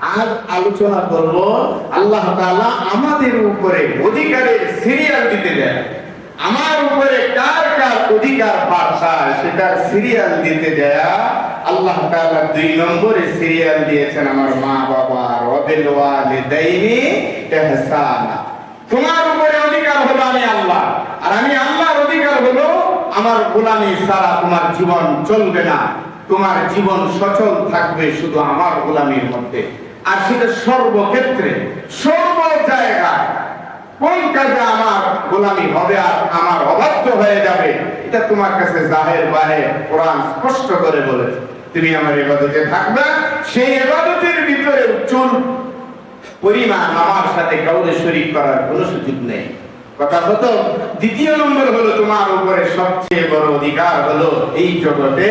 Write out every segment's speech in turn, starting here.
আজ আলোচনা করব, আল্লাহ তাআলা আমাদের উপরে অধিকারের সিরিয়াল দিতে দেয় আমার উপরে কার কার অধিকার বাড়ছা সেটার সিরিয়াল দিতে দেয়া। আল্লাহ তাআলা দুই নম্বরে সিরিয়াল দিয়েছেন আমার মা বাবা রবিল ওয়ালিদাইনি ইহসানা তোমার উপরে অধিকার হলো আমি আল্লাহ, আর আমি আল্লাহর অধিকার হলো আমার গোলামি ছাড়া তোমার জীবন চলবে না। তোমার জীবন সচল থাকবে শুধু আমার গোলামির মধ্যে। আর সেটা সর্বক্ষেত্রে সর্ব জায়গায় কোন কাজে আমার গোলামি হবে আর আমার অবাধ্য হয়ে যাবে। এটা তোমার কাছে জাহের বাহে কোরআন স্পষ্ট করে বলেছে। তুমি আমার এবাদতে থাকবে, সেই এবাদতের ভিতরে চুল, পরিমাণ আমার সাথে কাউকে শরীর করার কোনো সুযোগ নেই। কথা হতো দ্বিতীয় নম্বর হলো তোমার উপরে সবচেয়ে বড় অধিকার হলো এই জগতে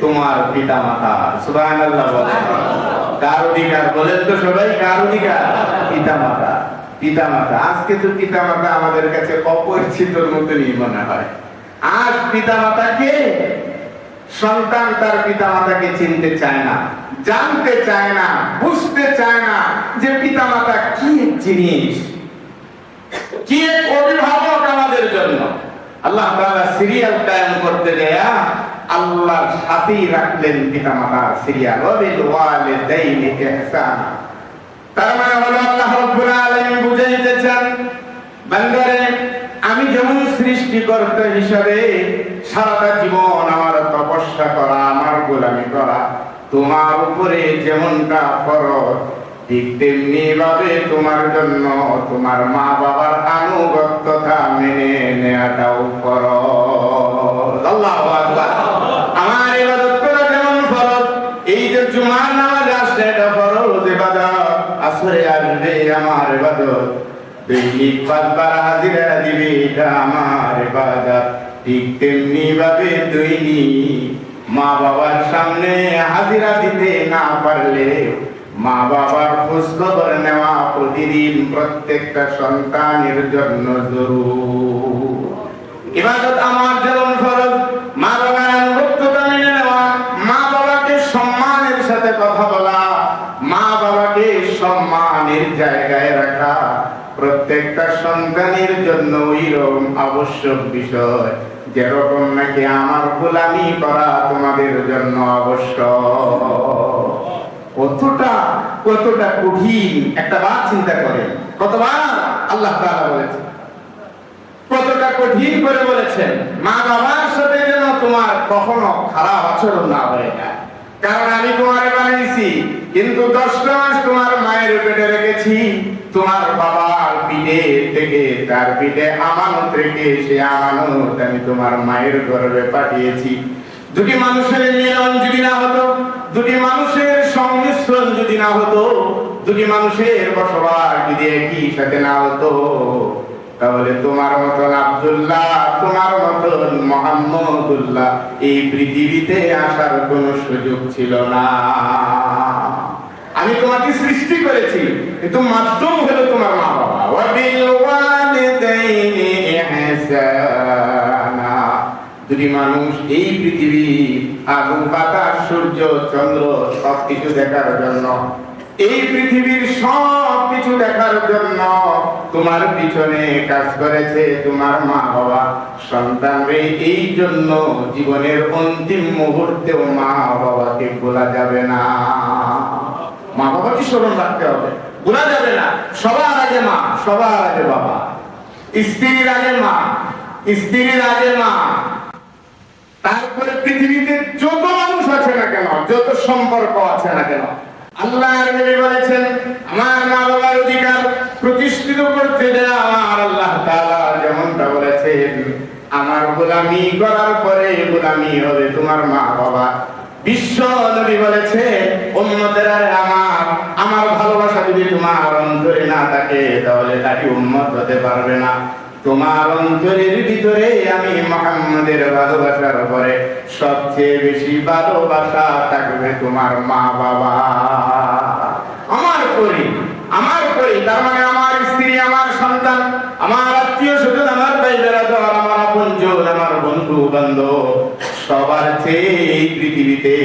তোমার পিতা মাতা বলেন। কার অধিকার? বলেন তো সবাই কার অধিকার? পিতা মাতা পিতা মাতা আজকে তো পিতা মাতা আমাদের কাছে অপরিচিতর মতনই মনে হয়। আজ পিতা মাতাকে সন্তান তার পিতা মাতাকে চিনতে চায় না জানতে চায় না বুঝতে চায় না যে পিতা মাতা কি জিনিস। কি অভিভাবক আমাদের জন্য? আল্লাহ সিরিয়াল করতে দেয়া আল্লাহর সাথেই রাখলেন সিরিয়াল তার মানে হলো আল্লাহ বান্দারে, আমি যেমন সৃষ্টিকর্তা হিসাবে সারাটা জীবন আমার তপস্যা করা, আমার গোলামি করা, তোমার উপরে যেমনটা ফরজ ঠিক তেমনি ভাবে তোমার জন্য তোমার মা বাবার আনুগত্যতা মেনে নেওয়াটাও আল্লাহু আমার ইবাদত করা এই যে জুমার নামাজ আসলে এটা ফরজ ইবাদত। আসরে আমার ইবাদত। দৈনিক পাঁচবার হাজিরা দিবে এটা আমার ঠিক তেমনি ভাবে দৈনিক মা বাবার সামনে হাজিরা দিতে না পারলে মা বাবার খোঁজ খবর নেওয়া প্রতিদিন প্রত্যেকটা সন্তানের জন্য জরুর। আমার যেমন ফরজ মা বাবার আনুগত্যতা মেনে নেওয়া মা বাবাকে সম্মানের সাথে কথা বলা মা বাবাকে সম্মানের জায়গায় রাখা, প্রত্যেকটা সন্তানের জন্য ওইরকম আবশ্যক বিষয়, যেরকম নাকি আমার গোলামি করা তোমাদের জন্য আবশ্যক। কতটা কতটা কঠিন একটা বার চিন্তা করে। কতবার আল্লাহ বলেছেন। কতটা কঠিন করে বলেছেন। মা বাবার সাথে যেন তোমার কখনো খারাপ আচরণ না হয়ে যায়। কারণ আমি তোমার বানিয়েছি, কিন্তু দশটা মাস তোমার মায়ের পেটে রেখেছি। তোমার বাবার পিঠে থেকে, তার পিঠে আমানত রেখে সে আমানত আমি তোমার মায়ের গর্ভে পাঠিয়েছি। দুটি মানুষের মিলন যদি না হতো দুটি মানুষের সংমিশ্রণ যদি না হতো, দুটি মানুষের বসবাস যদি একই সাথে না হতো, তাহলে তোমার মতন আব্দুল্লাহ, তোমার মতন মোহাম্মদুল্লাহ এই পৃথিবীতে আসার কোনো সুযোগ ছিল না। আমি তোমাকে সৃষ্টি করেছি, কিন্তু মাধ্যম হলো তোমার মা বাবা দুটি মানুষ এই পৃথিবী, আগুন, বাতাস, সূর্য, চন্দ্র, সবকিছু দেখার জন্য, এই পৃথিবীর সব কিছু দেখার জন্য তোমার পিছনে কাজ করেছে তোমার মা বাবা সন্তানরে, এই জন্য জীবনের অন্তিম মুহূর্তেও মা বাবাকে ভোলা যাবে না। মা বাবাকে স্মরণ রাখতে হবে। বলা যাবে না। সবার আগে মা, সবার আগে বাবা। স্ত্রীর আগে মা, স্ত্রীর আগে মা। তারপরে পৃথিবীতে যত মানুষ আছে না কেন, যত সম্পর্ক আছে না কেন নবী বলেছেন, আমার মা বাবার অধিকার প্রতিষ্ঠিত করতে আমার আল্লাহ তাআলা। যেমনটা বলেছেন, আমার গোলামি করার পরে গোলামি হবে তোমার মা বাবা বিশ্ব নবী বলেছে উম্মতেরা আমার আমার ভালোবাসা যদি তোমার অন্তরে না থাকে, তাহলে তাকে উম্মত হতে পারবে না। তোমার অন্তরের ভিতরে আমি মোহাম্মদের ভালোবাসার পরে সবচেয়ে বেশি ভালোবাসা থাকবে তোমার মা বাবা আমার করি আমার করি তার মানে আমার স্ত্রী, আমার সন্তান, আমার আত্মীয় স্বজন, আমার আমার আপনজন, আমার বন্ধু, বান্ধব, সবার চেয়ে পৃথিবীতে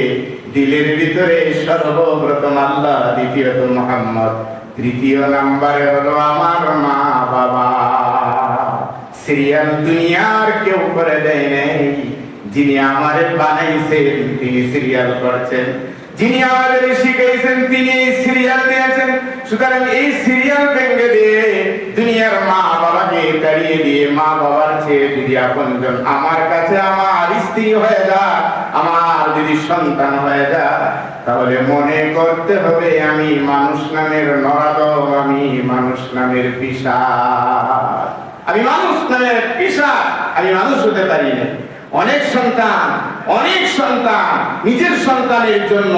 দিলের ভিতরে সর্বপ্রথম আল্লাহ, দ্বিতীয়ত মোহাম্মদ, তৃতীয় নাম্বারে হলো আমার মা বাবা সিরিয়াল দুনিয়ার কেউ করে দেয় নাই। যিনি আমারে বানাইছেন, তিনি সিরিয়াল করছেন। যিনি আমাদের শিখাইছেন তিনি এই সিরিয়াল দিয়েছেন। সুতরাং এই সিরিয়াল ভেঙে দিয়ে দুনিয়ার মা বাবাকে দাঁড়িয়ে দিয়ে মা বাবার ছেড়ে যদি আপনজন আমার কাছে আমার স্ত্রী হয়ে যা, আমার যদি সন্তান হয়ে যা, তাহলে মনে করতে হবে আমি মানুষ নামের নরাদম আমি মানুষ নামের পিসা আমি মানুষ নামের পিসা আমি মানুষ হতে পারি না। অনেক সন্তান অনেক সন্তান নিজের সন্তানের জন্য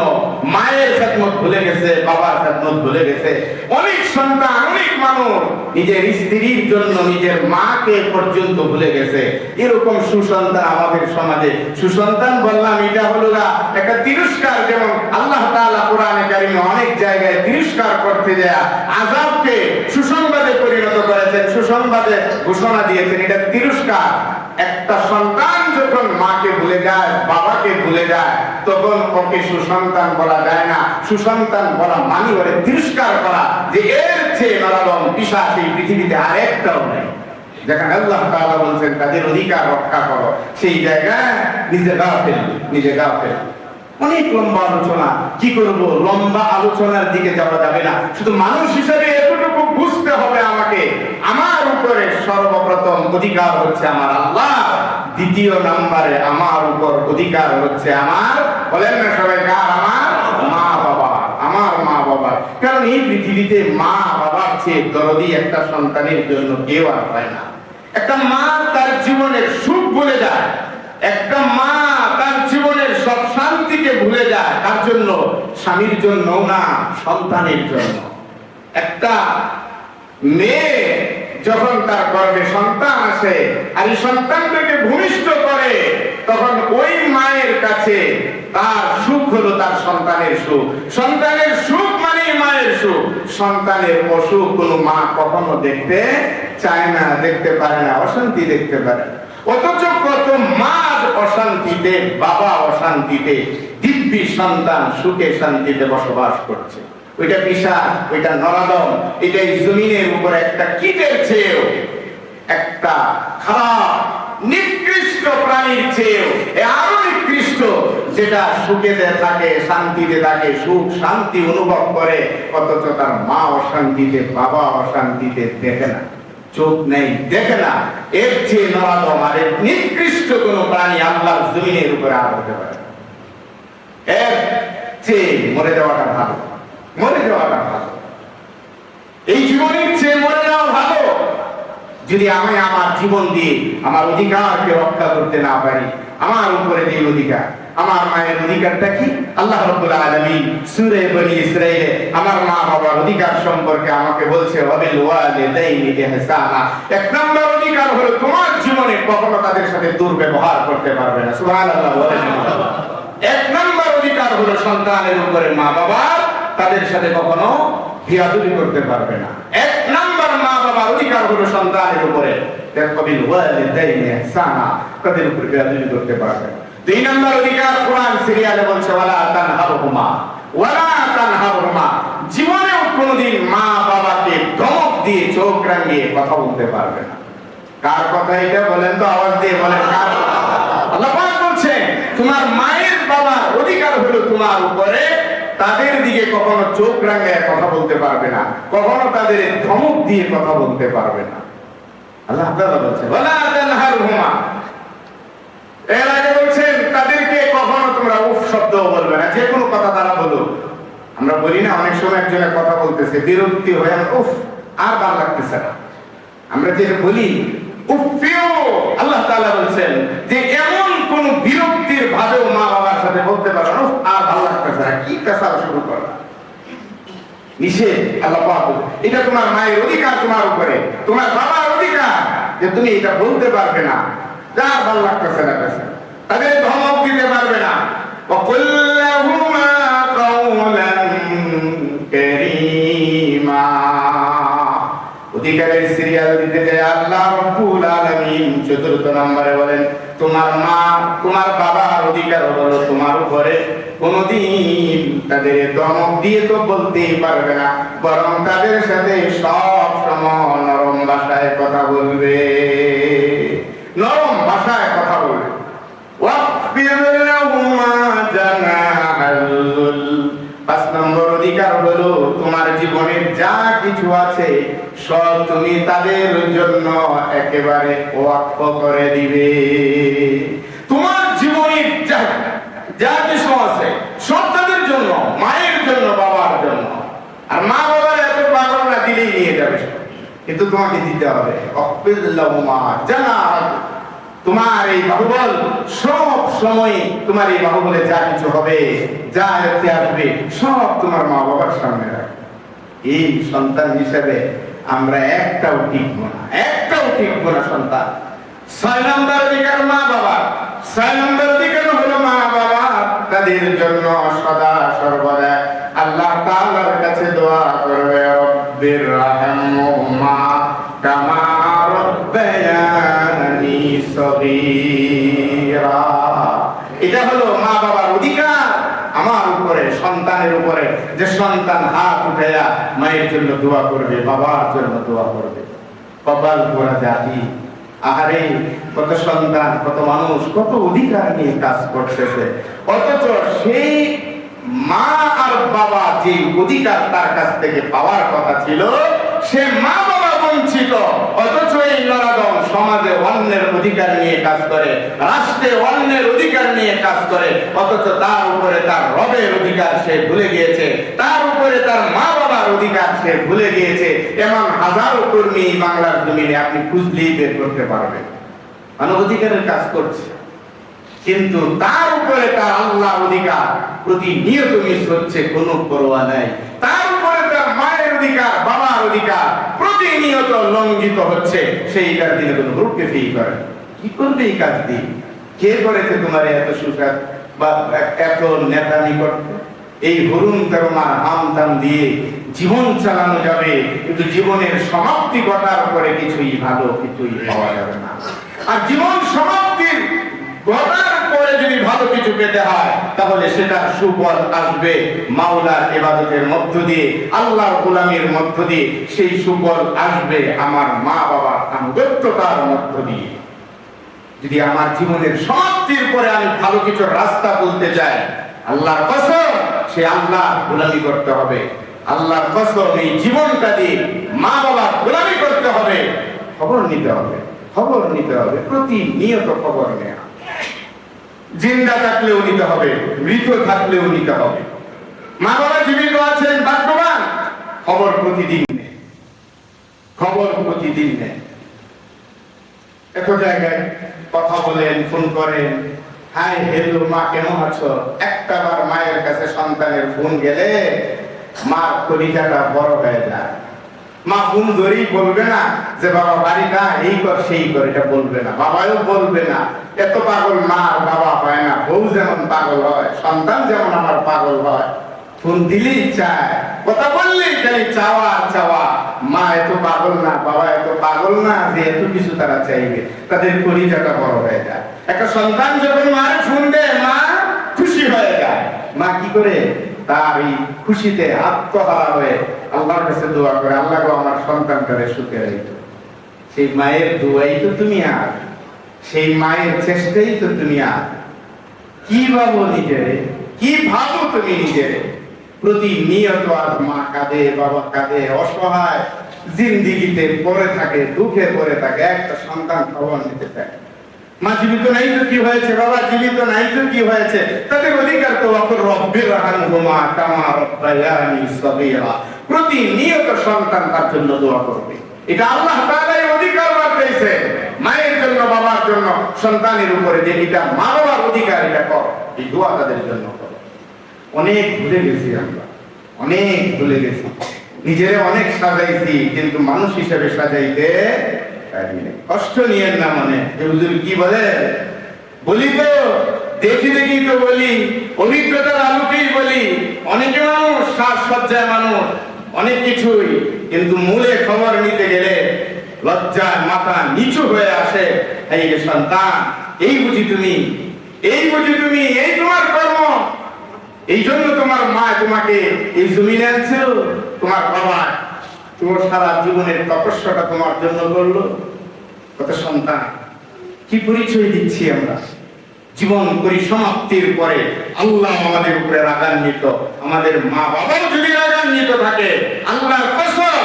মায়ের খেদমত ভুলে গেছে, বাবার খেদমত ভুলে গেছে। অনেক সন্তান, অনেক মানুষ নিজের স্ত্রীর জন্য নিজের মাকে পর্যন্ত ভুলে গেছে। এরকম সুসন্তান আমাদের সমাজে, সুসন্তান বললাম এটা হলো না একটা তিরস্কার যেমন আল্লাহ তাআলা কোরআনে কারিমে অনেক জায়গায় তিরস্কার করতে যায় আযাবকে সুসংবাদে সুসংবাদে ঘোষণা দিয়েছেন, এটা তিরস্কার। একটা সন্তান যখন মাকে ভুলে যায়, বাবাকে ভুলে যায়, তখন ওকে সুসন্তান বলা যায় না। সুসন্তান বলা মানি বলে তিরস্কার করা, যে এর চেয়ে নরম পিসাচ এই পৃথিবীতে আরেকটাও নেই। যেখানে আল্লাহ তাআলা বলছেন, তাদের অধিকার রক্ষা করো। সেই জায়গায় নিজে গাফেল নিজে গাফেল। অনেক লম্বা আলোচনা। কি করব? লম্বা আলোচনার দিকে যাওয়া যাবে না। শুধু মানুষ হিসেবে এতটুকু বুঝতে হবে আমাকে। আমার উপরে সর্বপ্রথম অধিকার হচ্ছে আমার আল্লাহ। দ্বিতীয় নম্বরে আমার উপর অধিকার হচ্ছে আমার। বলেন না সবাই, কার? আমার মা বাবা আমার মা বাবা কারণ এই পৃথিবীতে মা বাবার চেয়ে দরদি একটা সন্তানের জন্য কেউ আর হয় না। একটা মা তার জীবনের সুখ বলে যায় একটা মা শান্তিকে ভুলে যায়, তার জন্য স্বামীর জন্য না, সন্তানের জন্য। একটা মেয়ে যখন তার গর্ভে সন্তান আসে আর এই সন্তানটাকে ভূমিষ্ঠ করে, তখন ওই মায়ের কাছে তার সুখ হলো তার সন্তানের সুখ। সন্তানের সুখ মানে মায়ের সুখ। সন্তানের অসুখ কোনো মা কখনো দেখতে চায় না, দেখতে পারে না, অশান্তি দেখতে পারে না। অথচ কত মা অশান্তিতে, বাবা অশান্তিতে, দিব্যি সন্তান সুখে শান্তিতে বসবাস করছে। ওইটা বিশাল ওইটা নরাদম, এটা জমিনের উপর একটা কীটের চেয়েও, একটা খারাপ, নিকৃষ্ট প্রাণীর চেয়েও আরও নিকৃষ্ট, যেটা সুখেতে থাকে, শান্তিতে থাকে, সুখ, শান্তি অনুভব করে, অথচ তার মা অশান্তিতে, বাবা অশান্তিতে দেখে না। চোখ নেই, দেখে না। এর চেয়ে নরাদম আর নিকৃষ্ট কোন প্রাণী আল্লাহর জমিনের উপরে আর হতে পারে। এর চেয়ে মরে যাওয়াটা ভালো। মরে যাওয়াটা ভালো। এই জীবনের চেয়ে মরে যাওয়া ভালো। যদি আমি আমার জীবন দিয়ে আমার অধিকারকে রক্ষা করতে না পারি, আমার উপরে যে অধিকার। আমার মায়ের অধিকারটা কি? আল্লাহ রাব্বুল আলামিন সূরা বনি ইসরাইলে আমার মা বাবার অধিকার সম্পর্কে আমাকে বলছে, ওয়াবিল এক নম্বর অধিকার হলো তোমার জীবনে কখনো তাদের সাথে দুর্ব্যবহার করতে পারবে না। সুবহানাল্লাহ এক নম্বর অধিকার হলো সন্তানের উপরে মা বাবার তাদের সাথে কখনো বিয়াদুবি করতে পারবে না। এক নম্বর মা বাবার অধিকার হলো সন্তানের উপরে কবিল ওয়ালিদাইনি ইহসানা। তাদের উপরে বিয়াদুবি করতে পারবে না। দুই নম্বর অধিকার কোরআন সিরিয়ালে বলছে, ওয়ালা তানহারহুমা ওয়ালা তানহারহুমা। জীবনেও কোনোদিন মা বাবাকে ধমক দিয়ে, চোখ রাঙিয়ে কথা বলতে পারবে না। কার কথা এটা বলেন তো, আওয়াজ দিয়ে বলেন, কার আল্লাহ পাক তোমার মায়ের বাবার অধিকার হলো তোমার উপরে, তাদের দিকে কখনো চোখ রাঙায় কথা বলতে পারবে না, কখনো তাদের ধমক দিয়ে কথা বলতে পারবে না। আল্লাহ তাআলা বলছেন, ওয়ালা তানহারহুমা। এর আগে বলছেন তাদেরকে কখনো তোমরা উফ বলবে না। যে কোনো কথা তারা বলো আমরা বলি না অনেক সময় একজনের কথা বলতেছে বিরক্তি হয়ে উফ আর ভালো লাগতেছে না। আমরা বলি উফিও আল্লাহ বলছেন যে এমন কোন বিরক্তির ভাবেও মা বাবার সাথে বলতে পারো না, আর ভালো লাগতেছে না। কি পেশাল শুরু করা। আল্লাহ এটা তোমার মায়ের অধিকার তোমার উপরে। তোমার বাবার অধিকার যে তুমি এটা বলতে পারবে না। যা ভালো লাগতেছে না কাছে তাদের ধমক দিতে পারবে না وقل لهما قولا كريما অধিকারের সিরিয়াল দিতে যায় আল্লাহ রব্বুল আলামিন চতুর্থ নম্বরে বলেন তোমার মা তোমার বাবার অধিকার হলো তোমার উপরে কোনদিন তাদের দমক দিয়ে তো বলতেই পারবে না বরং তাদের সাথে সব সময় নরম ভাষায় কথা বলবে জীবনের যা কিছু আছে, সব তুমি তাদের জন্য একেবারে ওয়াকফ করে দিবে। তোমার জীবনের যা যা কিছু আছে, সব তাদের জন্য, মায়ের জন্য, বাবার জন্য। আর মা বাবার এত পাগল না, দিলেই নিয়ে যাবে কিন্তু তোমাকে দিতে হবে। জানাহাল তোমার এই বাহুবল, সব সময় তোমার এই বাহুবলে যা কিছু হবে, যা আসবে, সব তোমার মা বাবার সামনে রাখবে। এই সন্তান হিসেবে আমরা একটাও টিকবো না, একটাও টিকবো না সন্তান। ছয় নম্বর অধিকার মা বাবা, ছয় নম্বর অধিকার হলো মা বাবা, তাদের জন্য সদা সর্বদা আল্লাহ তাআলার কাছে দোয়া করবে, রব্বির রাহমহুমা কামা রব্বায়ানি সগীরা। এটা হলো মা বাবার অধিকার। আমার উপরে, সন্তানের উপরে, যে সন্তান হাত উঠাইয়া মায়ের জন্য দোয়া করবে, বাবার জন্য দোয়া করবে। কপাল পোড়া জাতি, আহারে, কত সন্তান, কত মানুষ, কত অধিকার নিয়ে কাজ করতেছে। অথচ সেই মা আর বাবা যে অধিকার তার কাছ থেকে পাওয়ার কথা ছিল, সে মা বঞ্চিত অথচ এই নরাদম সমাজে অন্যের অধিকার নিয়ে কাজ করে, রাষ্ট্রে অন্যের অধিকার নিয়ে কাজ করে, অথচ তার উপরে তার রবের অধিকার সে ভুলে গিয়েছে, তার উপরে তার মা বাবার অধিকার সে ভুলে গিয়েছে। এমন হাজারো কর্মী বাংলার জমিনে আপনি খুঁজলেই বের করতে পারবেন। মানে অধিকারের কাজ করছে। কিন্তু তার উপরে তার আল্লাহ অধিকার প্রতিনিয়ত মিস হচ্ছে, কোনো পরোয়া নাই। তার উপরে তার মায়ের অধিকার বাবার অধিকার। প্রতিনিয়ত লঙ্ঘিত হচ্ছে। সেইটার দিনে কোনো রূপকে ফেই করে কি করবে এই কাজ দিয়ে কে করেছে তোমার এত সুসাদ বা এত নেতামি করতে এই হরুন তেরোমার হাম দাম দিয়ে জীবন চালানো যাবে। কিন্তু জীবনের সমাপ্তি ঘটার পরে কিছুই ভালো কিছুই পাওয়া যাবে না। আর জীবন সমাপ্তির ঘটার পরে যদি ভালো কিছু পেতে হয়, তাহলে সেটার সুফল আসবে। মাওলার এবাদতের মধ্য দিয়ে, আল্লাহর গোলামের মধ্য দিয়ে সেই সুফল আসবে আমার মা বাবার আনুগত্যতার মধ্য দিয়ে। যদি আমার জীবনের সমাপ্তির পরে আমি ভালো কিছু রাস্তা বলতে চাই, আল্লাহর কসম, সে আল্লাহ গোলামি করতে হবে। আল্লাহর কসম, এই জীবনটা দিয়ে মা বাবার গোলামি করতে হবে। খবর নিতে হবে, খবর নিতে হবে, প্রতিনিয়ত খবর নেওয়া জিন্দা থাকলেও নিতে হবে, মৃত থাকলেও নিতে হবে। মা বাবা জীবিত আছেন ভাগ্যবান খবর প্রতিদিন খবর প্রতিদিন এত জায়গায় কথা বলেন, ফোন করেন, হাই হেলো মা, কেমন আছো? একটা বার মায়ের কাছে সন্তানের ফোন গেলে মার কলিজাটা বড় হয়ে যায়। মা ফোন ধরেই বলবে না যে, বাবা, বাড়ি না এই কর, সেই কর। এটা বলবে না। বাবাও বলবে না। এত পাগল মা আর বাবা হয় না। বউ যেমন পাগল হয়, সন্তান যেমন আমার পাগল হয়। ফোন দিলেই চায়, কথা বললেই খালি চাওয়া চাওয়া। মা এত পাগল না, বাবা এত পাগল না যে, এত কিছু তারা চাইবে। তাদের পরিজাটা বড় হয়ে যায়। একটা সন্তান যখন মার ফোন দেয়, মা খুশি হয়ে যায়। মা কি করে? তার এই খুশিতে আত্মহারা হয়ে আল্লাহর কাছে দোয়া করে, আল্লাহ গো আমার সন্তানটারে সুখে রাখো সেই মায়ের দোয়াই তো তুমি আর, সেই মায়ের চেষ্টাই তো তুমি আর। কি ভাবো নিজেরে? কি ভাবো তুমি নিজেরে? প্রতিনিয়ত আর মা কাঁদে, বাবা কাঁদে, অসহায়, জিন্দিগিতে পড়ে থাকে, দুঃখে পড়ে থাকে, একটা সন্তান খবর নিতে চায় মা জীবিত নাই তো কি হয়েছে? বাবা জীবিত নাই তো কি হয়েছে? তাদের অধিকার তো অপর কামা রব্বায়ানি প্রতিনিয়ত সন্তান তার জন্য দোয়া করবে। এটা আল্লাহ তাআলাই অধিকার মায়ের জন্য, বাবার জন্য, সন্তানের উপরে যে এটা মা বাবার অধিকার, এটা কর। এই দোয়া তাদের জন্য কর। অনেক ভুলে গেছি আমরা। অনেক ভুলে গেছি। নিজেরে অনেক সাজাইছি, কিন্তু মানুষ হিসেবে সাজাইতে। কষ্ট নিয়েন না মনে। হুজুর কি বলে? বলি তো, দেখি দেখি তো বলি। অভিজ্ঞতার আলোকেই বলি। অনেকে মানুষ সাজসজ্জায় মানুষ, অনেক কিছুই। কিন্তু মূলে খবর নিতে গেলে লজ্জায় মাথা নিচু হয়ে আসে। এই যে সন্তান, এই বুঝি তুমি। এই বুঝি তুমি, এই তোমার কর্ম। এই জন্য তোমার মা তোমাকে এই জমিনে আনছিল, তোমার বাবা তোমার সারা জীবনের তপস্যাটা তোমার জন্য করল? কত সন্তান? কি পরিচয় দিচ্ছি আমরা? জীবন পরিসমাপ্তির পরে আল্লাহ আমাদের উপরে রাগান্বিত। আমাদের মা বাবাও যদি রাগান্বিত থাকে, আল্লাহর কসম,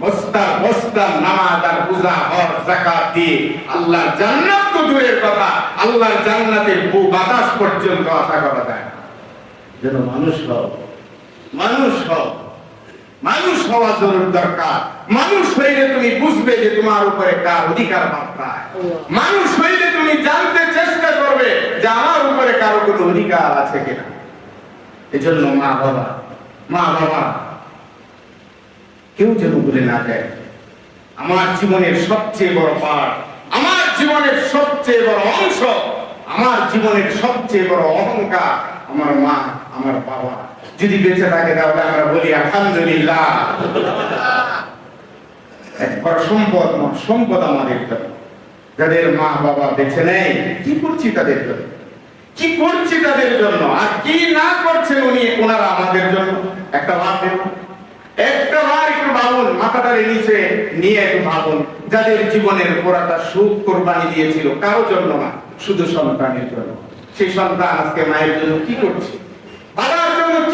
বস্তা বস্তা নামাজ আর পূজা হর যাকাত দিয়ে আল্লাহর জান্নাত তো দূরের কথা, আল্লাহর জান্নাতের বু বাতাস পর্যন্ত আশা করা যায় যেন মানুষ হও মানুষ হও। মানুষ হওয়া জরুর দরকার। মানুষ হইলে তুমি বুঝবে যে তোমার উপরে কার অধিকার বার্তায় মানুষ হইলে তুমি জানতে চেষ্টা করবে যে আমার উপরে কারও কোনো অধিকার আছে কিনা। এজন্য মা বাবা মা বাবা কেউ যেন বলে না যায় আমার জীবনের সবচেয়ে বড় পাঠ আমার জীবনের সবচেয়ে বড় অংশ আমার জীবনের সবচেয়ে বড় অহংকার আমার মা আমার বাবা। যদি বেঁচে থাকে তাহলে আমরা বলি, আলহামদুলিল্লাহ। সম্পদ সম্পদ আমাদের যাদের মা বাবা বেঁচে নেই, কি করছি তাদের জন্য? কি করছি তাদের জন্য? আর কি না উনি, ওনারা আমাদের জন্য? একটা ভাব দেখুন একটা বার একটু ভাবুন মাথাটারে নিচে নিয়ে একটু ভাবুন যাদের জীবনের পুরাটা সুখ কোরবানি দিয়েছিল, কারও জন্য না, শুধু সন্তানের জন্য। সেই সন্তান আজকে মায়ের জন্য কি করছে?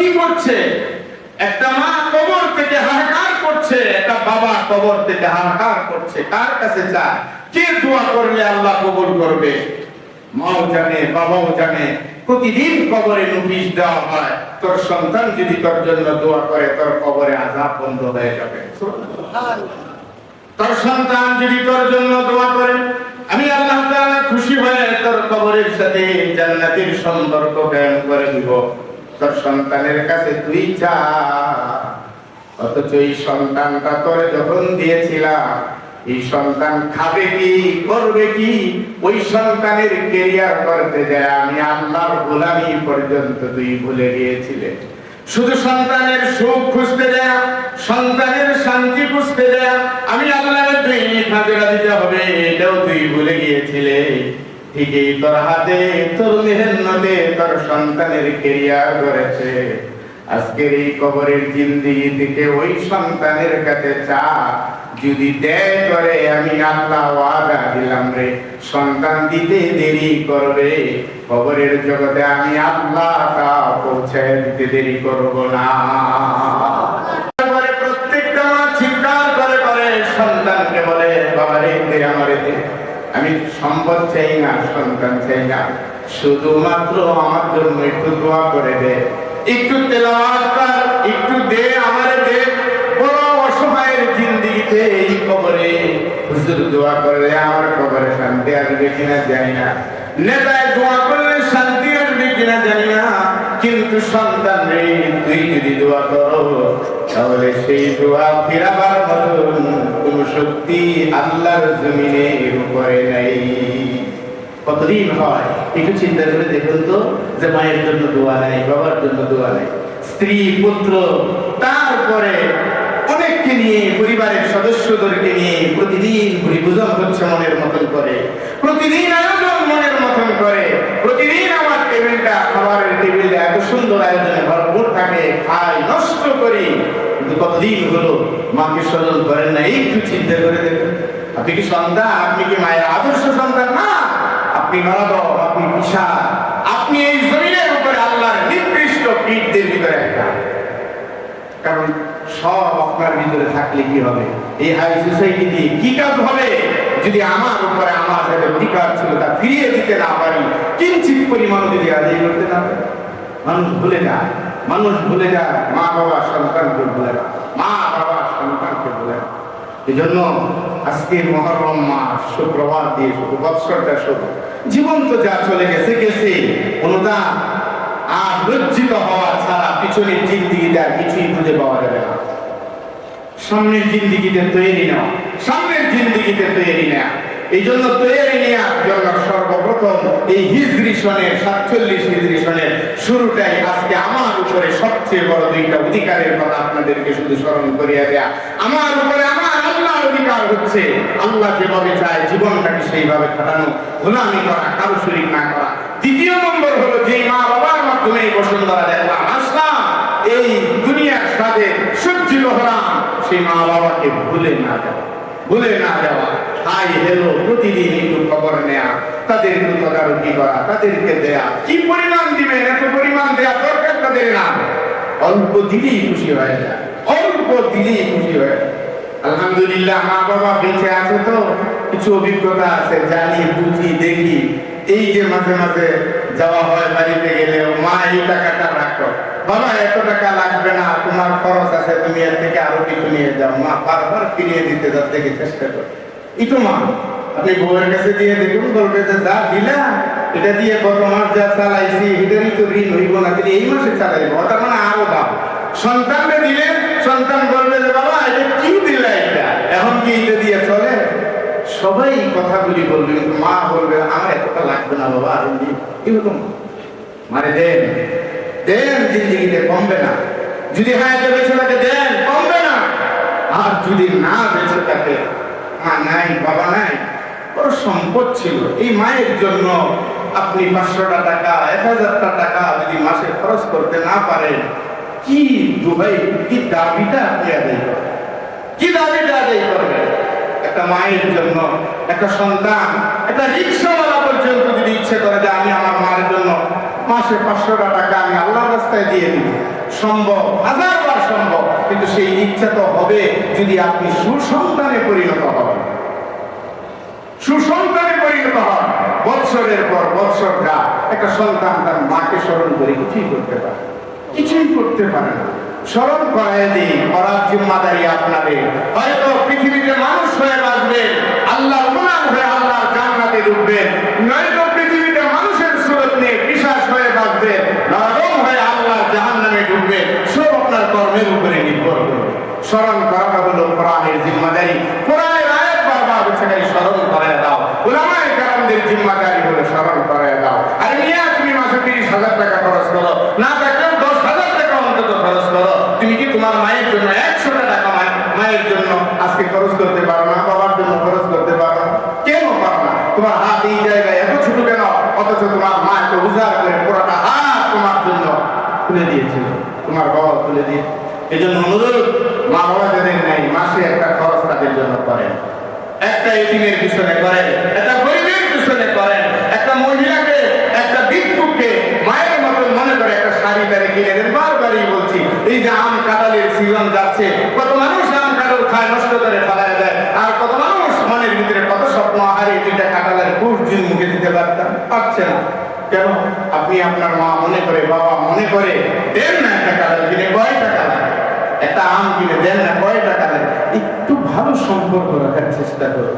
কি করছে? একটা মা কবর থেকে হাহাকার করছে, একটা বাবা কবর থেকে হাহাকার করছে। কার কাছে চায়? কে দোয়া করলে আল্লাহ কবুল করবে? মাও জানে, বাবাও জানে, প্রতিদিন কবরে নোটিশ দেওয়া হয়, তোর সন্তান যদি তোর জন্য দোয়া করে, তোর কবরে আজাব বন্ধ হয়ে যাবে। তোর সন্তান যদি তোর জন্য দোয়া করে, আমি আল্লাহ খুশি হয়ে তোর কবরের সাথে জান্নাতের সম্পর্ক কায়েম করে দিব তোর সন্তানের কাছে তুই চা অথচ এই সন্তানটা তোরে যখন দিয়েছিলাম, এই সন্তান খাবে কি, করবে কি, ওই সন্তানের কেরিয়ার করতে যায়। আমি আল্লাহর গোলামি পর্যন্ত তুই ভুলে গিয়েছিলে। শুধু সন্তানের সুখ খুঁজতে যায়, সন্তানের শান্তি খুঁজতে যায়। আমি আল্লাহর দৈনিক হাজিরা দিতে হবে এটাও তুই ভুলে গিয়েছিলে। ঠিকই তোর হাতে, তোর মেহনতে তোর সন্তানের কেরিয়ার করেছে আজকের এই কবরের জিন্দিগি থেকে ওই সন্তানের কাছে চা। যদি দেয় করে, আমি আল্লাহ ওয়াদা দিলাম রে। সন্তান দিতে দেরি করবে। কবরের জগতে আমি আল্লাহ তা পৌঁছায় দিতে দেরি করব না। আমি সম্পদ চাই না, সন্তান চাই না। শুধুমাত্র আমার জন্য একটু দোয়া করে দে। একটু তেলাওয়াত একটু দে, আমারে দে। বড় অসহায়ের জিন্দিগিতে এই কবরে। হুজুর দোয়া করলে আমার কবরে শান্তি আসবে কিনা জানি না। নেতায় দোয়া করলে শান্তি আসবে কিনা জানি না। সন্তান রে তুই যদি দোয়া করো, তাহলে সেই দোয়া ফিরাবার মতন কোন শক্তি আল্লাহর জমিনের উপরে নাই। কতদিন হয়? একটু চিন্তা করে দেখুন তো, যে মায়ের জন্য দোয়া নাই, বাবার জন্য দোয়া নাই। স্ত্রী, পুত্র, তারপরে অনেককে নিয়ে, পরিবারের সদস্যদেরকে নিয়ে প্রতিদিন পরিপূজন হচ্ছে মনের মতন করে, প্রতিদিন আয়োজন মনের মতন করে। খাবারের টেবিলটা এত সুন্দর আয়োজনে ভরপুর থাকে খাই নষ্ট করি। কিন্তু কতদিন হলো, মাকে স্মরণ করেন না, একটু চিন্তা করে দেখুন। আপনি কি সন্তান? আপনি কি মায়ের আদর্শ সন্তান? না, আপনি মানব আপনি বিশাল আপনি এই জমিনের উপরে আল্লাহর নির্দিষ্ট কীর্তির ভিতরে একটা। কারণ সব আপনার ভিতরে থাকলে কি হবে? এই হাই সোসাইটি দিয়ে কি কাজ হবে? যদি আমার উপরে আমার যাদের অধিকার ছিল তা ফিরিয়ে দিতে না পারি, কিঞ্চিত পরিমাণ যদি আদায় করতে না পারি? মানুষ ভুলে যায়। মানুষ ভুলে যায় মা বাবা সন্তানকে ভুলে না। মা বাবা সন্তানকে ভুলে না। এই জন্য আজকে মহরম মাস, শুক্রবার দিয়ে শুধু বৎসরটা শুরু জীবন তো যা চলে গেছে গেছে। অনুদান আর লজ্জিত হওয়া ছাড়া পিছনের জিন্দিগিতে আর কিছুই খুঁজে পাওয়া যাবে না। সামনের জিন্দিগিতে তৈরি নাও। সামনের জিন্দিগিতে তৈরি না এই জন্য তৈরি নেওয়ার জন্য সর্বপ্রথম এই হিজরি সনের, সাতচল্লিশ হিজরি সনের শুরুটাই আজকে আমার উপরে সবচেয়ে বড় দুইটা অধিকারের কথা আপনাদেরকে শুধু স্মরণ করিয়া দেয়া। আমার উপরে আমার আল্লাহর অধিকার হচ্ছে আল্লাহ যেভাবে চায় জীবনটাকে সেইভাবে কাটানো গোলামি করা, কারও শরীর না করা। দ্বিতীয় নম্বর হলো যে মা বাবার মাধ্যমে এই বসুন্ধরা দেখলাম, আসলাম, এই দুনিয়ার সাথে সজ্জিত হলাম। সেই মা বাবাকে ভুলে না যাওয়া ভুলে না যাওয়া। হাই হেলো প্রতিদিন একটু খবর নেয়া। তাদের একটু তদারকি করা, তাদেরকে দেয়া। কি পরিমাণ দিবেন? এত পরিমাণ দেয়া দরকার তাদের না। অল্প দিলেই খুশি হয়ে যায়। অল্প দিলেই খুশি হয়ে আলহামদুলিল্লাহ মা বাবা বেঁচে আছে তো। কিছু অভিজ্ঞতা আছে, জানি, বুঝি, দেখি। এই যে মাঝে মাঝে যাওয়া হয় বাড়িতে গেলে মা, এই টাকাটা রাখো। বাবা, এত টাকা লাগবে না, তোমার খরচ আছে, তুমি এর থেকে আরও কিছু নিয়ে যাও। মা, বারবার ফিরিয়ে দিতে যার থেকে চেষ্টা করো। ইটো মা, আপনি বউয়ের কাছে দিয়ে দেখুন বলবে যে যা দিলা এটা দিয়ে গত মাস যা চালাইছি, এটারই তো ঋণ হইব না তিনি এই মাসে চালাইবো। তার মানে আরও দাম সন্তানকে দিলে, সন্তান বলবে যে, বাবা, এটা কি দিলা এটা? এখন কি এটা দিয়ে চলে? সবাই কথাগুলি বলবে মা বলবে, আমার এতটা লাগবে না বাবা, আর এরকম। মানে দেন। দেন জিন্দিগিতে কমবে না। যদি হ্যাঁ এটা বেঁচে থাকে দেন, কমবে না। আর যদি না বেঁচে থাকে মা নাই, বাবা নাই, বড় সম্পদ ছিল। এই মায়ের জন্য আপনি পাঁচশোটা টাকা, এক হাজারটা টাকা যদি মাসে খরচ করতে না পারেন, কি দুবাই, কি দাবিটা আপনি আদায় করবেন? কি দাবিটা আদায় করবেন? একটা মায়ের জন্য, একটা সন্তান, একটা রিক্সাওয়ালা পর্যন্ত যদি ইচ্ছে করে যে আমি আমার মাসে পাঁচশোটা টাকা আমি আল্লাহ রাস্তায় দিয়ে দিব। সম্ভব হাজারবার সম্ভব, কিন্তু সেই ইচ্ছা তো হবে যদি আপনি সুসন্তানে পরিণত হন। সুসন্তানে পরিণত হন, বৎসরের পর বৎসর যা একটা সন্তান তার মাকে স্মরণ করে কিছুই করতে পারে কিছুই করতে পারে না। স্মরণ করায় দিই করার জিম্মাদারি আপনাদের। হয়তো পৃথিবীতে মানুষ হয়ে বাঁচবেন আল্লাহর গুলাম হয়ে আল্লাহর জান্নাতে ঢুকবেন নয়তো পৃথিবীতে মানুষের সুরত নিয়ে বিশ্বাস হয়ে বাঁচবেন নরম হয়ে আল্লাহর জাহান্নামে ঢুকবেন সব আপনার কর্মের উপরে নির্ভর করবে স্মরণ করাটা হলো কোরআনের জিম্মাদারি। কোরআনের আয়াত বারবার খালি স্মরণ করায় দাও। ওলামায়ে কেরামদের জিম্মাদারি হলো স্মরণ করায় দাও। আর মিয়া, তুমি মাসে তিরিশ হাজার টাকা খরচ করো। না থাকলেও দশ হাজার টাকা অন্তত খরচ করো। তুমি কি তোমার মায়ের জন্য একশোটা টাকা মায়ের জন্য আজকে খরচ করতে পারো না, বাবার জন্য খরচ করতে পারো না? কেন পারো না? তোমার হাত এই জায়গায় এত ছোট কেন? অথচ তোমার মা এত উজাড় করে পুরোটা হাত তোমার জন্য খুলে দিয়েছিল। তোমার বাবা খুলে দিয়ে এই জন্য অনুরোধ মা বাবা যাদের নেই, মাসে একটা খরচ তাদের জন্য করেন। একটা এটিমের পিছনে করেন, একটা গরিবের পিছনে করেন, একটা মহিলাকে, একটা ভিক্ষুককে মায়ের মতন মনে করে একটা শাড়ি তারে কিনে দেন। বারবারই বলছি, এই যে আম কাঁঠালের সিজন যাচ্ছে, কত মানুষ আম কাঁঠাল খায়, নষ্ট করে ফেলায় দেয়, আর কত মানুষ মনের ভিতরে কত স্বপ্ন হারিয়ে দুইটা কাঁঠালের কুশ দিন মুখে দিতে পারতাম, পারছে না। কেন? আপনি আপনার মা মনে করে, বাবা মনে করে, দেন না একটা কাঁঠাল কিনে কয় টাকা লাগে একটা আম কিনে দেন না কয় টাকা লাগে একটু ভালো সম্পর্ক রাখার চেষ্টা করুন।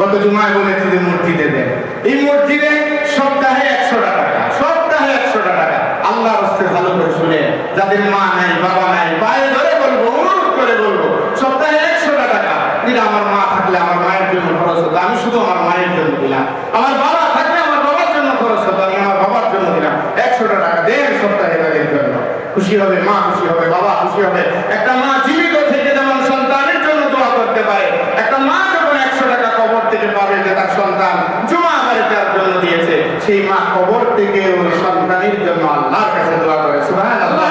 গত জুমায় বলেছি যে মসজিদে দেন। এই মসজিদে সপ্তাহে একশো টাকা, সপ্তাহে একশো টাকা। আল্লাহ রস্তে ভালো করে শুনে যাদের মা নাই, বাবা নাই, পায়ে ধরে বলব, অনুরোধ করে বলব, সপ্তাহে একশো টাকা। যেটা আমার মা থাকলে আমার মায়ের জন্য খরচ হতো। আমি শুধু আমার মায়ের জন্য দিলাম। আমার বাবা থাকলে আমার বাবার জন্য খরচ হতো। আমি আমার বাবার জন্য দিলাম। একশো টাকা দেন সপ্তাহে তাদের জন্য। খুশি হবে মা, খুশি হবে বাবা, খুশি হবে একটা মা জীবিত থেকে যেমন সন্তানের জন্য দোয়া করতে পারে একটা মা যখন একশো টাকা কবর থেকে পাবে যে তার সন্তান জমা করে তার জন্য দিয়েছে সেই মা কবর থেকে ওই সন্তানের জন্য আল্লাহর কাছে দোয়া করে সুবহানাল্লাহ।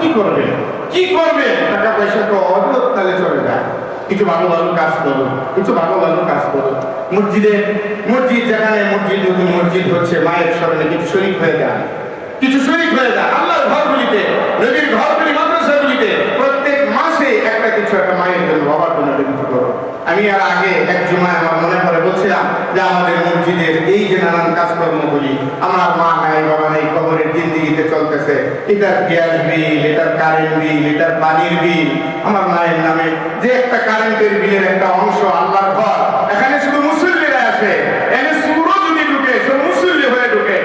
কি করবে? কি করবে? টাকা পয়সা তো অদ্ভুত তালে চলে যায়। কিছু ভালো ভালো কাজ করো কিছু ভালো ভালো কাজ করো। মসজিদে মসজিদ যেখানে মসজিদ নতুন মসজিদ হচ্ছে মায়ের স্মরণে কিছু শরীর হয়ে যায়। কিছু শরীর হয়ে যায় আল্লাহর ঘরগুলিতে নবীর ঘরগুলি মাদ্রাসাগুলিতে প্রত্যেক মাসে একটা কিছু একটা মায়ের জন্য বাবার জন্য একটা কিছু করো আমি আর আগে এক জুমায় আমার মনে পড়ে বলছিলাম যে আমাদের মসজিদের এই যে নানান কাজকর্মগুলি আমার মা নাই, বাবা নাই, কবরের জিন্দিগিতে চলতেছে। এটার গ্যাস বিল, এটার কারেন্ট বিল, এটার পানির বিল, আমার মায়ের নামে যে একটা কারেন্টের বিলের একটা অংশ আল্লাহর ঘর, এখানে শুধু মুসল্লিরা সুরও যদি ঢুকে, সে মুসল্লি হয়ে ঢুকে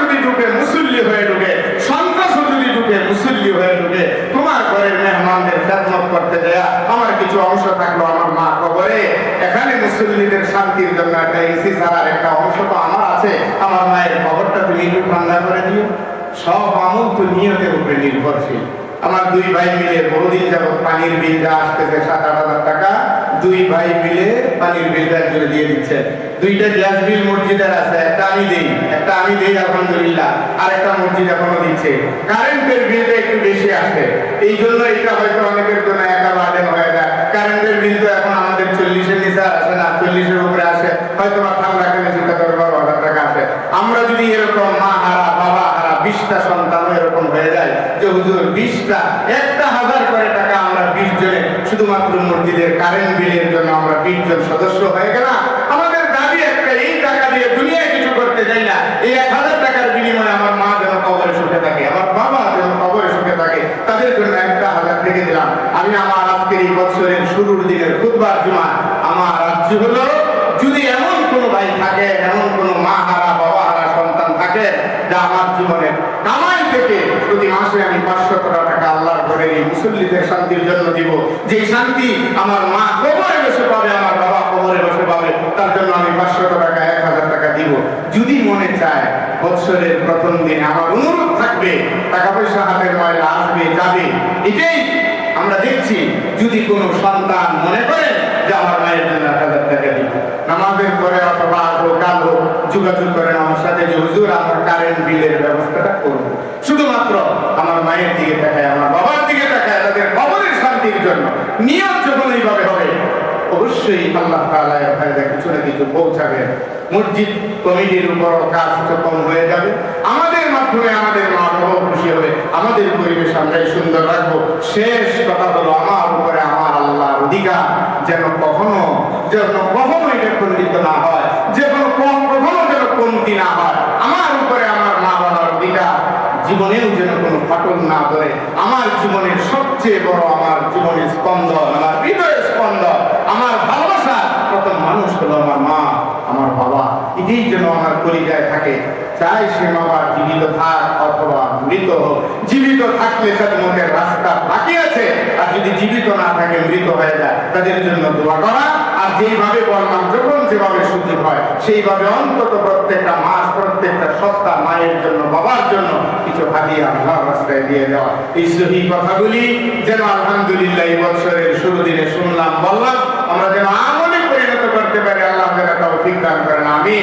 যদি ঢুকে, মুসল্লি হয়ে ঢুকে, সন্ত্রাসও যদি ঢুকে, মুসল্লি হয়ে ঢুকে, তোমার ঘরের মেহমানদের খেদমত করতে যায় আমার কিছু অংশ থাকল আমার মা কবরে। এখানে মুসল্লিদের শান্তির জন্য একটা এসি ছাড়ার একটা অংশ তো আছে, আমার মায়ের কবরটা তুমি একটু ঠান্ডা করে দিও সব আমল তো নিয়তের উপরে নির্ভরশীল। আমার দুই ভাই মিলে বহুদিন যাবত পানির বিল যা আসতেছে, সাত আট হাজার টাকা, দুই ভাই মিলে পানির বিলটা একজনে দিয়ে দিচ্ছে। দুইটা গ্যাস বিল মসজিদের আছে, একটা আমি দেই, একটা আমি দেই, আলহামদুলিল্লাহ, আর একটা মসজিদ এখনও দিচ্ছে। কারেন্টের বিলটা একটু বেশি আসে। এই জন্য এটা হয়তো অনেকের জন্য একা বার্ডেন হয়ে যায়। কারেন্টের বিল তো এখন আমাদের চল্লিশের নিচে আর আসে না চল্লিশের উপরে আসে হয়তো বা ঠান্ডা খেলে সেটা দশ বারো হাজার টাকা আসে আমরা যদি এরকম মা হারা বাবা হারা বিশটা সন্তান এরকম হয়ে যায় যে হুজুর বিশটা, একটা হাজার করে টাকা আমরা বিশ জনে শুধুমাত্র মসজিদের কারেন্ট বিলের জন্য আমরা বিশ জন সদস্য হয়ে গেলাম। আমাদের দাবি একটা, এই টাকা দিয়ে দুনিয়ায় কিছু করতে যাই না। এই এক হাজার টাকার বিনিময়ে আমার মা যেন কবরে সুখে থাকে, আমার বাবা যেন কবরে সুখে থাকে, তাদের জন্য একটা হাজার থেকে দিলাম। আমি আমার আজকের এই বছরের শুরুর দিনের খুদবার জুমা আমার রাজ্য হলো যদি এমন কোনো ভাই থাকে এমন কোনো মা হারা বাবা হারা সন্তান থাকে যা আমার জীবনে কামাই থেকে প্রতি মাসে আমি পাঁচশো টাকা আল্লাহর ঘরে এই মুসল্লিদের শান্তির জন্য দিব। যে শান্তি আমার মা কবরে বসে পাবে, আমার বাবা কবরে বসে পাবে, তার জন্য আমি পাঁচশো টাকা, এক হাজার টাকা দিব। যদি মনে চায়, বৎসরের প্রথম দিনে আমার অনুরোধ থাকবে, টাকা পয়সা হাতের ময়লা আসবে, যাবে। এটাই আমরা দেখছি। যদি কোনো সন্তান মনে করে যে আমার মায়ের জন্য এক হাজার টাকা নামাজের পরে অথবা হোক কাল যোগাযোগ করেন আমার সাথে যে, হুজুর, আমার কারেন্ট বিলের ব্যবস্থাটা করব শুধুমাত্র আমার মায়ের দিকে তাকায়, আমার বাবার দিকে তাকায়, তাদের কবরের শান্তির জন্য। নিয়ম যখন এইভাবে হবে, অবশ্যই আল্লাহ এর ফায়দা কিছু না কিছু পৌঁছাবে। মসজিদ কমিটির উপর কাজ তো কম হয়ে যাবে। আমাদের মাধ্যমে আমাদের মা বাবাও খুশি হবে। আমাদের পরিবেশ আমরাই সুন্দর রাখব। শেষ কথা হলো, আমার উপরে আমার আল্লাহর অধিকার যেন কখনো যেন কখনো এটা খণ্ডিত না হয় যে কোনো কখনো যেন কমতি না হয়, আমার উপরে আমার মা বাবার অধিকার জীবনেও যেন কোনো ফাটল না ধরে, আমার জীবনের সবচেয়ে বড় আমার জীবনের স্পন্দন, আমার হৃদয়ের স্পন্দন, আমার ভালোবাসা, প্রথম মানুষ হলো আমার মা, আমার বাবা। এটাই যেন আমার পরিচয় থাকে। চাই সে বাবা জীবিত থাক, অথবা মৃত হোক। জীবিত থাকলে মধ্যে রাস্তা বাকি আছে, আর যদি জীবিত না থাকে, মৃত হয়ে যায়। তাদের জন্য দোয়া করা আর যেইভাবে বর্ণাঞ্চল যেভাবে সুযোগ হয়, সেইভাবে অন্তত প্রত্যেকটা মাস, প্রত্যেকটা সপ্তাহ মায়ের জন্য, বাবার জন্য কিছু হাদিয়া আল্লাহ রাস্তায় দিয়ে দেওয়া। এই সহি কথাগুলি যেন আলহামদুলিল্লাহ এই বছরের শুরু দিনে শুনলাম, বললাম, আমরা যেন আমলে পরিণত করতে পারি, আল্লাহ যেন তাও ঠিক দান করেন আমি